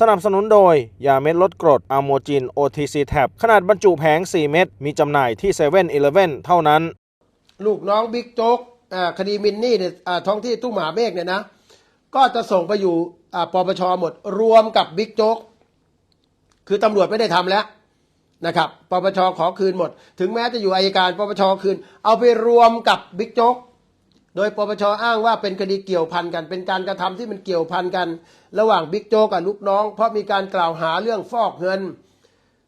สนับสนุนโดย ยาเม็ดลดกรดอะโมจิน OTC Tab ขนาดบรรจุแผง 4 เม็ดมีจำหน่ายที่7 e เ e ่ e อเท่านั้น ลูกน้องบิ๊กโจ๊กอ่าคดีมินนี่เนี่ยอ่าท้องที่ทุ่งมหาเมฆเนี่ยนะ ก็จะส่งไปอยู่อ่าปปชหมดรวมกับบิ๊กโจ๊กคือตำรวจไม่ได้ทำแล้วนะครับปปชขอคืนหมด ถึงแม้จะอยู่อายการปปชคืน เอาไปรวมกับบิ๊กโจ๊ก โดยปปชอ้างว่าเป็นคดีเกี่ยวพันกัน เป็นการกระทำที่มันเกี่ยวพันกัน ระหว่างบิ๊กโจกับลูกน้อง เพราะมีการกล่าวหาเรื่องฟอกเงิน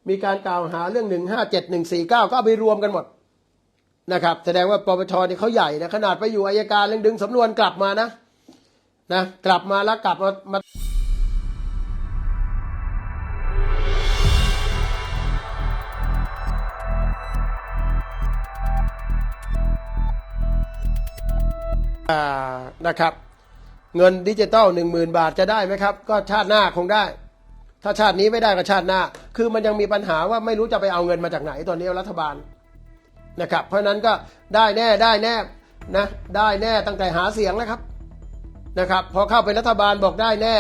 มีการกล่าวหาเรื่องหนึ่งห้าเจ็ดหนึ่งสี่เก้าก็ไปรวมกันหมดนะครับแสดงว่าปปชนี่เขาใหญ่นะขนาดไปอยู่อายการเรื่องดึงสำนวนกลับมานะนะกลับมาแล้วกลับมามา นะครับ เงินดิจิตอลหนึ่งหมื่นบาทจะได้ไหมครับ ก็ชาติหน้าคงได้ ถ้าชาตินี้ไม่ได้ก็ชาติหน้า คือมันยังมีปัญหาว่าไม่รู้จะไปเอาเงินมาจากไหนตอนนี้รัฐบาลนะครับ เพราะนั้นก็ได้แน่ได้แน่นะได้แน่ตั้งแต่หาเสียงนะครับนะครับ พอเข้าไปรัฐบาลบอกได้แน่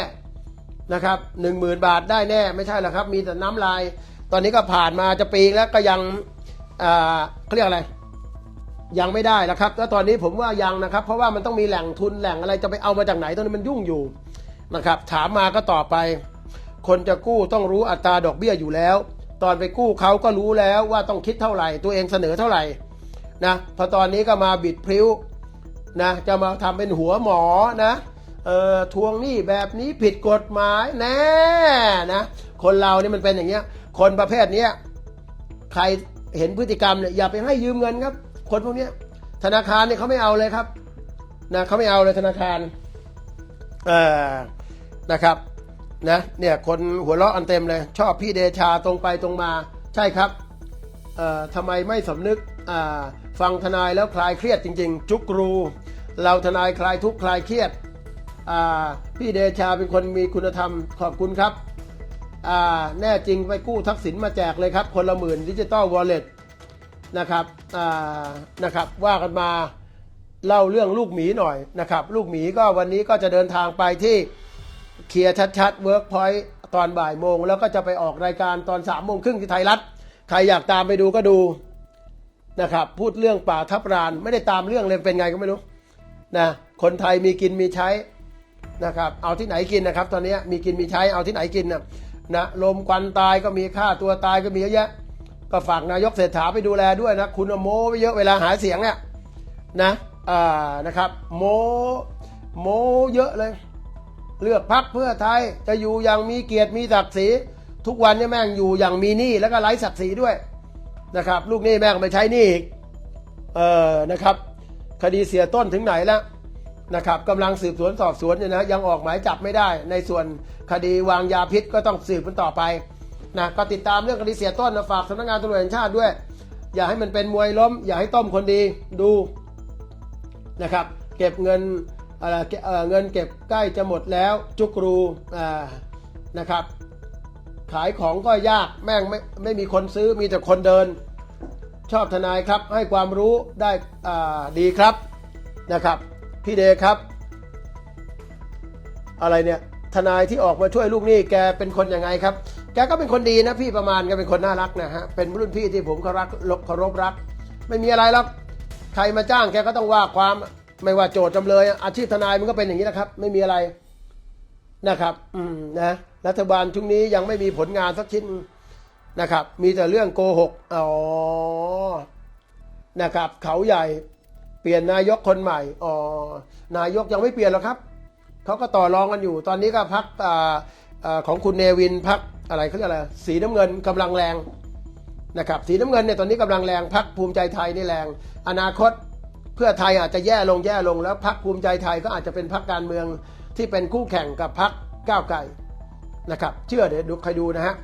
นะครับหนึ่งหมื่นบาทได้แน่ไม่ใช่หรอกครับ มีแต่น้ำลาย ตอนนี้ก็ผ่านมาจะปีแล้วก็ยังอ่าเขาเรียกอะไร ยังไม่ได้นะครับ แล้วตอนนี้ผมว่ายังนะครับ เพราะว่ามันต้องมีแหล่งทุนแหล่งอะไรจะไปเอามาจากไหนตอนนี้มันยุ่งอยู่นะครับ ถามมาก็ตอบไป คนจะกู้ต้องรู้อัตราดอกเบี้ยอยู่แล้ว ตอนไปกู้เขาก็รู้แล้วว่าต้องคิดเท่าไหร่ ตัวเองเสนอเท่าไหร่นะพอตอนนี้ก็มาบิดพริ้วนะจะมาทำเป็นหัวหมอนะเออทวงหนี้แบบนี้ผิดกฎหมายแน่นะคนเรานี่มันเป็นอย่างเงี้ยคนประเภทเนี้ยใครเห็นพฤติกรรมเนี่ยอย่าไปให้ยืมเงินครับ คนพวกนี้ธนาคารเนี่ยเขาไม่เอาเลยครับนะเขาไม่เอาเลยธนาคารเออนะครับนะเนี่ยคนหัวเราะอันเต็มเลย ชอบพี่เดชาตรงไปตรงมา ใช่ครับเอ่อทำไมไม่สำนึกอ่าฟังทนายแล้วคลายเครียดจริง ๆ จุกรู เราทนายคลายทุกข์คลายเครียดอ่าพี่เดชาเป็นคนมีคุณธรรมขอบคุณครับอ่าแน่จริงไปกู้ทักษิณมาแจกเลยครับ คนละหมื่นดิจิตอลวอลเล็ต นะครับนะครับว่ากันมาเล่าเรื่องลูกหมีหน่อยนะครับ ลูกหมีก็วันนี้ก็จะเดินทางไปที่เคลียร์ชัดๆเวิร์กพอยต์ตอนบ่ายโมง แล้วก็จะไปออกรายการตอนสามโมงครึ่งที่ไทยรัฐ ใครอยากตามไปดูก็ดูนะครับพูดเรื่องป่าทับรานไม่ได้ตามเรื่องเลยเป็นไงก็ไม่รู้นะคนไทยมีกินมีใช้นะครับเอาที่ไหนกินนะครับ ตอนนี้มีกินมีใช้เอาที่ไหนกินนะนะลมควันตายก็มีค่าตัวตายก็มีเยอะแยะ ก็ฝากนายกเศรษฐาไปดูแลด้วยนะ คุณโมไปเยอะเวลาหาเสียงเนี่ยนะอ่านะครับ โมโมเยอะเลย เลือกพักเพื่อไทยจะอยู่อย่างมีเกียรติมีศักดิ์ศรีทุกวันเนี่ยแม่งอยู่อย่างมีหนี้แล้วก็ไร้ศักดิ์ศรีด้วยนะครับ ลูกหนี้แม่งไปใช้หนี้อีกเออนะครับ คดีเสียต้นถึงไหนแล้วนะครับกำลังสืบสวนสอบสวนเนี่ยนะยังออกหมายจับไม่ได้ ในส่วนคดีวางยาพิษก็ต้องสืบกันต่อไป นะก็ติดตามเรื่องคดีเสียต้นนะฝากสำนักงานตำรวจแห่งชาติด้วย อย่าให้มันเป็นมวยล้ม อย่าให้ต้มคนดีดูนะครับ เก็บเงินเเเงินเก็บใกล้จะหมดแล้วจุกรูนะครับ ขายของก็ยากแม่งไม่ไม่มีคนซื้อมีแต่คนเดิน ชอบทนายครับให้ความรู้ได้ดีครับนะครับ พี่เดชครับ อะไรเนี่ยทนายที่ออกมาช่วยลูกหนี้แกเป็นคนยังไงครับ แกก็เป็นคนดีนะพี่ประมาณแกเป็นคนน่ารักนะฮะ เป็นรุ่นพี่ที่ผมเคารพเคารพรัก ไม่มีอะไรหรอกใครมาจ้างแกก็ต้องว่าความไม่ว่าโจทย์จำเลย อาชีพทนายมันก็เป็นอย่างนี้นะครับ ไม่มีอะไรนะครับ อืมนะรัฐบาลชุดนี้ยังไม่มีผลงานสักชิ้นนะครับ มีแต่เรื่องโกหกอ๋อนะครับ เขาใหญ่เปลี่ยนนายกคนใหม่อ๋อนายกยังไม่เปลี่ยนหรอกครับเขาก็ต่อรองกันอยู่ ตอนนี้ก็พักอ่า ของคุณเนวินพักอะไรเขาเรียกอะไรสีน้ำเงินกำลังแรงนะครับสีน้ำเงินเนี่ยตอนนี้กำลังแรงพักภูมิใจไทยนี่แรง อนาคตเพื่อไทยอาจจะแย่ลงแย่ลงแล้วพักภูมิใจไทยก็อาจจะเป็นพักการเมืองที่เป็นคู่แข่งกับพักก้าวไกลนะครับเชื่อเดี๋ยวดูใครดูนะฮะ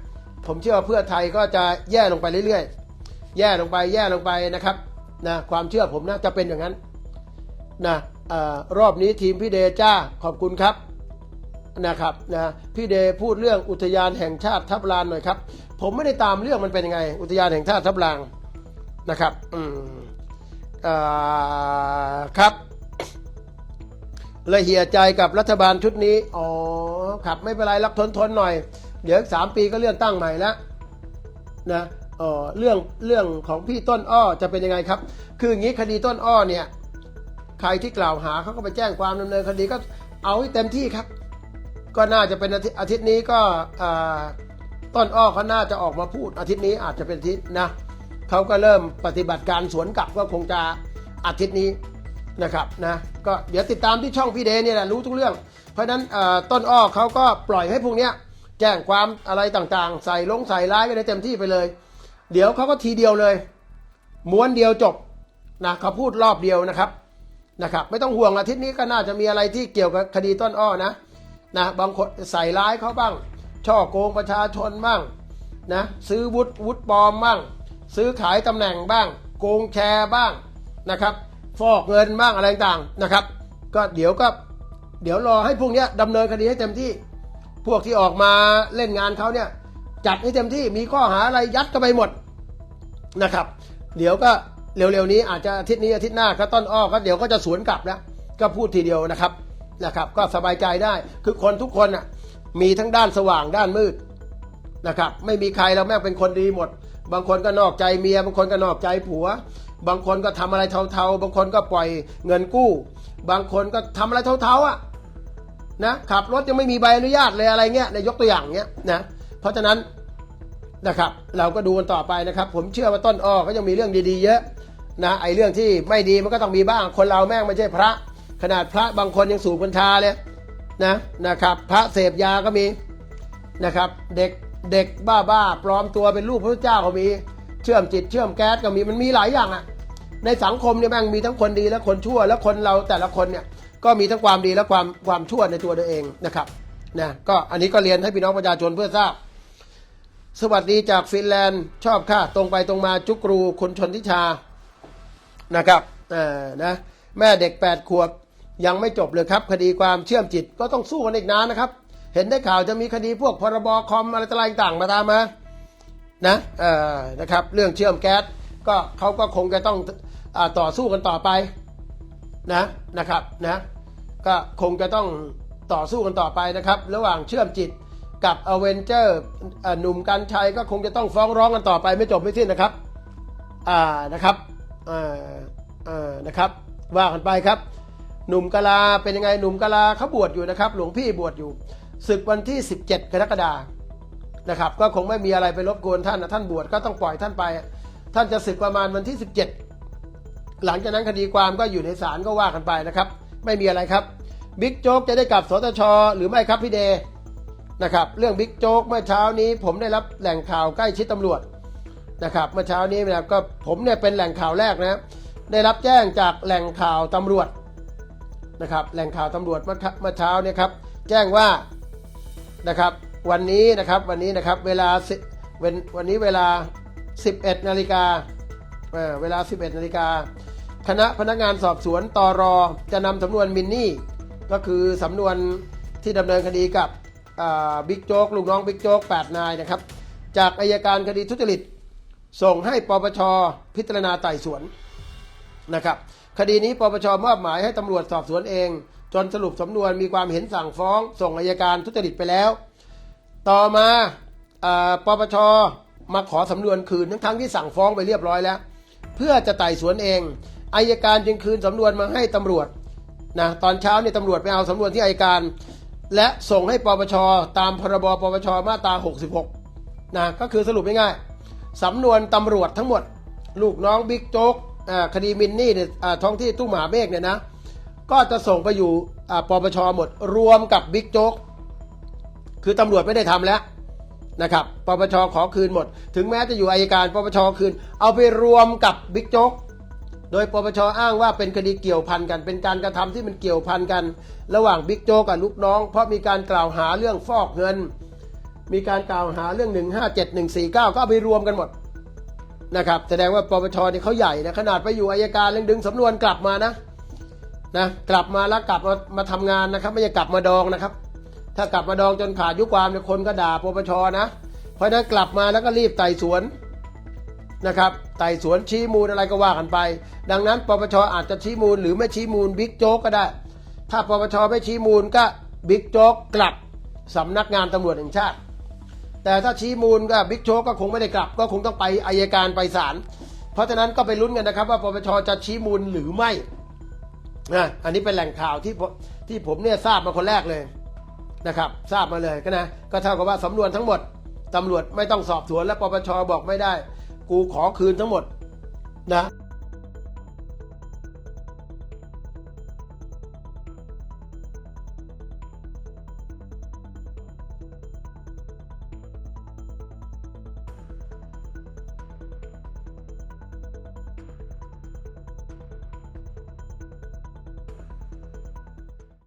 ผมเชื่อว่าเพื่อไทยก็จะแย่ลงไปเรื่อยๆ แย่ลงไปแย่ลงไปนะครับนะความเชื่อผมนะจะเป็นอย่างนั้นนะอรอบนี้ทีมพี่เดจ้าขอบคุณครับ นะครับนะพี่เดพูดเรื่องอุทยานแห่งชาติทับลานหน่อยครับ ผมไม่ได้ตามเรื่องมันเป็นยังไง อุทยานแห่งชาติทับลานนะครับอืมอ่อครับเลยเหี่ยใจกับรัฐบาลชุดนี้ อ๋อครับไม่เป็นไรรักทนทนหน่อย เดี๋ยวสามปีก็เลื่อนตั้งใหม่แล้วนะเออเรื่องเรื่องของพี่ต้นอ้อจะเป็นยังไงครับ คืออย่างนี้คดีต้นอ้อเนี่ย ใครที่กล่าวหาเขาก็ไปแจ้งความดำเนินคดีก็เอาให้เต็มที่ครับ ก็น่าจะเป็นอาทิตย์อาทตย์นี้ก็ต้นอ้อเขาน่าจะออกมาพูดอาทิตย์นี้อาจจะเป็นอาทิตย์นะเขาก็เริ่มปฏิบัติการสวนกลับก็คงจะอาทิตย์นี้นะครับนะก็เดี๋ยวติดตามที่ช่องพี่เดเนี่ยแหละรู้ทุกเรื่อง เพราะฉะนั้นต้นอ้อเขาก็ปล่อยให้พวกเนี้ยแจ้งความอะไรต่างๆ ใส่ลงใส่ร้ายกันในเต็มที่ไปเลย เดี๋ยวเขาก็ทีเดียวเลย ม้วนเดียวจบนะเขาพูดรอบเดียวนะครับนะครับ ไม่ต้องห่วงอาทิตย์นี้ก็น่าจะมีอะไรที่เกี่ยวกับคดีต้นอ้อนะ นะบางคนใส่ร้ายเขาบ้าง ช่อโกงประชาชนบ้างนะซื้อวุฒิวุฒิปลอมบ้าง ซื้อขายตำแหน่งบ้าง โกงแชร์บ้างนะครับฟอกเงินบ้างอะไรต่างนะครับ ก็เดี๋ยวก็เดี๋ยวรอให้พวกนี้ดำเนินคดีให้เต็มที่ พวกที่ออกมาเล่นงานเขาเนี่ยจัดให้เต็มที่มีข้อหาอะไรยัดกันไปหมดนะครับ เดี๋ยวก็เร็วๆนี้อาจจะอาทิตย์นี้อาทิตย์หน้าก็ต้นอ้อก็เดี๋ยวก็จะสวนกลับแล้วก็พูดทีเดียวนะครับ นะครับ ก็สบายใจได้ คือคนทุกคนอะมีทั้งด้านสว่างด้านมืดนะครับ ไม่มีใครเราแม่งเป็นคนดีหมด บางคนก็นอกใจเมีย บางคนก็นอกใจผัว บางคนก็ทำอะไรเทาๆ บางคนก็ปล่อยเงินกู้ บางคนก็ทำอะไรเทาๆอะนะขับรถยังไม่มีใบอนุญาตเลยอะไรเงี้ยในยกตัวอย่างเงี้ยนะเพราะฉะนั้นนะครับ เราก็ดูกันต่อไปนะครับ ผมเชื่อว่าต้นอ้อก็ยังมีเรื่องดีๆ เยอะนะไอ้เรื่องที่ไม่ดีมันก็ต้องมีบ้างคนเราแม่งไม่ใช่พระ ขนาดพระบางคนยังสูบกัญชาเลยนะนะครับ พระเสพยาก็มีนะครับ เด็กเด็กบ้าบ้าๆปลอมตัวเป็นลูกพระเจ้าก็มีเชื่อมจิตเชื่อมแก๊สก็มีมันมีหลายอย่างอะในสังคมเนี่ยแม่งมีทั้งคนดีและคนชั่ว แล้วคนเราแต่ละคนเนี่ยก็มีทั้งความดีและความความชั่วในตัวตัวเองนะครับนะก็อันนี้ก็เรียนให้พี่น้องประชาชนเพื่อทราบ สวัสดีจากฟินแลนด์ชอบค่ะ ตรงไปตรงมาจุกรูคุณชนทิชานะครับเออนะแม่เด็ก 8 ขวบ ยังไม่จบเลยครับคดีความเชื่อมจิตก็ต้องสู้กันอีกนานนะครับ เห็นได้ข่าวจะมีคดีพวกพรบคอมอะไรต่างๆมาตามมานะเออนะครับเรื่องเชื่อมแก๊สก็เขาก็คงจะต้องอต่อสู้กันต่อไปนะนะครับนะก็คงจะต้องต่อสู้กันต่อไปนะครับ ระหว่างเชื่อมจิตกับอเวนเจอร์หนุ่มกัญชัยก็คงจะต้องฟ้องร้องกันต่อไปไม่จบไม่สิ้นนะครับอ่านะครับอ่าอ่านะครับว่ากันไปครับ หนุ่มกะลาเป็นยังไงหนุ่มกะลาเขาบวชอยู่นะครับ หลวงพี่บวชอยู่ศึกวันที่ 17 กรกฎานะครับ ก็คงไม่มีอะไรไปรบกวนท่านนะท่านบวชก็ต้องปล่อยท่านไป ท่านจะศึกประมาณวันที่ 17 หลังจากนั้นคดีความก็อยู่ในศาลก็ว่ากันไปนะครับ ไม่มีอะไรครับบิ๊กโจ๊กจะได้กลับสตชหรือไม่ครับพี่เดนะครับ เรื่องบิ๊กโจ๊กเมื่อเช้านี้ ผมได้รับแหล่งข่าวใกล้ชิดตำรวจนะครับ เมื่อเช้านี้นะครับก็ผมเนี่ยเป็นแหล่งข่าวแรกนะได้รับแจ้งจากแหล่งข่าวตำรวจ นะครับแหล่งข่าวตำรวจเมื่อเมื่อเช้าเนี่ยครับแจ้งว่านะครับวันนี้นะครับวันนี้นะครับเวลาวันวันนี้เวลา 11นาฬิกาเวลา 11นาฬิกาคณะพนักงานสอบสวนตรจะนำสำนวนมินนี่ ก็คือสำนวนที่ดำเนินคดีกับบิ๊กโจ๊กลูกน้องบิ๊กโจ๊ก8นายนะครับ จากอายการคดีทุจริต ส่งให้ปปชพิจารณาไต่สวนนะครับ คดีนี้ปปชมอบหมายให้ตำรวจสอบสวนเอง จนสรุปสำนวนมีความเห็นสั่งฟ้อง ส่งอายการทุจริตไปแล้ว ต่อมาอปปชมาขอสำนวนคืนทั้งทั้งที่สั่งฟ้องไปเรียบร้อยแล้ว เพื่อจะไต่สวนเองอายการจึงคืนสำนวนมาให้ตำรวจนะตอนเช้าเนี่ยตำรวจไปเอาสำนวนที่อายการ และส่งให้ปปชตามพรบปปชมาตรา 66นะก็คือสรุปง่ายๆสำนวนตำรวจทั้งหมด ลูกน้องบิ๊กโจ๊ก คดีมินนี่เนี่ยท้องที่ตุ้หมาเมฆเนี่ยนะก็จะส่งไปอยู่ปปชหมดรวมกับบิ๊กโจ๊กคือตำรวจไม่ได้ทำแล้วนะครับปปชขอคืนหมด ถึงแม้จะอยู่อายการปปชคืน เอาไปรวมกับบิ๊กโจ๊กโดยปปชอ้างว่าเป็นคดีเกี่ยวพันกัน เป็นการกระทำที่มันเกี่ยวพันกัน ระหว่างบิ๊กโจ๊กกับลูกน้อง เพราะมีการกล่าวหาเรื่องฟอกเงิน มีการกล่าวหาเรื่อง 157 149 ก็เอาไปรวมกันหมด นะครับ แสดงว่าปปชนี่เขาใหญ่นะขนาดไปอยู่อายการยังดึงสำนวนกลับมานะนะกลับมาแล้วกลับมามาทำงานนะครับ ไม่ใช่กลับมาดองนะครับ ถ้ากลับมาดองจนขาดยุความเนี่ยคนก็ด่าปปชนะเพราะฉะนั้นกลับมาแล้วก็รีบไต่สวนนะครับไต่สวนชี้มูลอะไรก็ว่ากันไป ดังนั้นปปชอาจจะชี้มูลหรือไม่ชี้มูลบิ๊กโจ๊กก็ได้ ถ้าปปชไม่ชี้มูลก็บิ๊กโจ๊กกลับสำนักงานตำรวจแห่งชาติ แต่ถ้าชี้มูลก็บิ๊กโจ๊กก็คงไม่ได้กลับ ก็คงต้องไปอายการไปศาลเพราะฉะนั้นก็ไปลุ้นกันนะครับ ว่าปปชจะชี้มูลหรือไม่นะอันนี้เป็นแหล่งข่าวที่ที่ผมเนี่ยทราบมาคนแรกเลยนะครับ ทราบมาเลยก็นะก็เท่ากับว่าสำนวนทั้งหมดตำรวจไม่ต้องสอบสวนและปปชบอกไม่ได้ กูขอคืนทั้งหมดนะ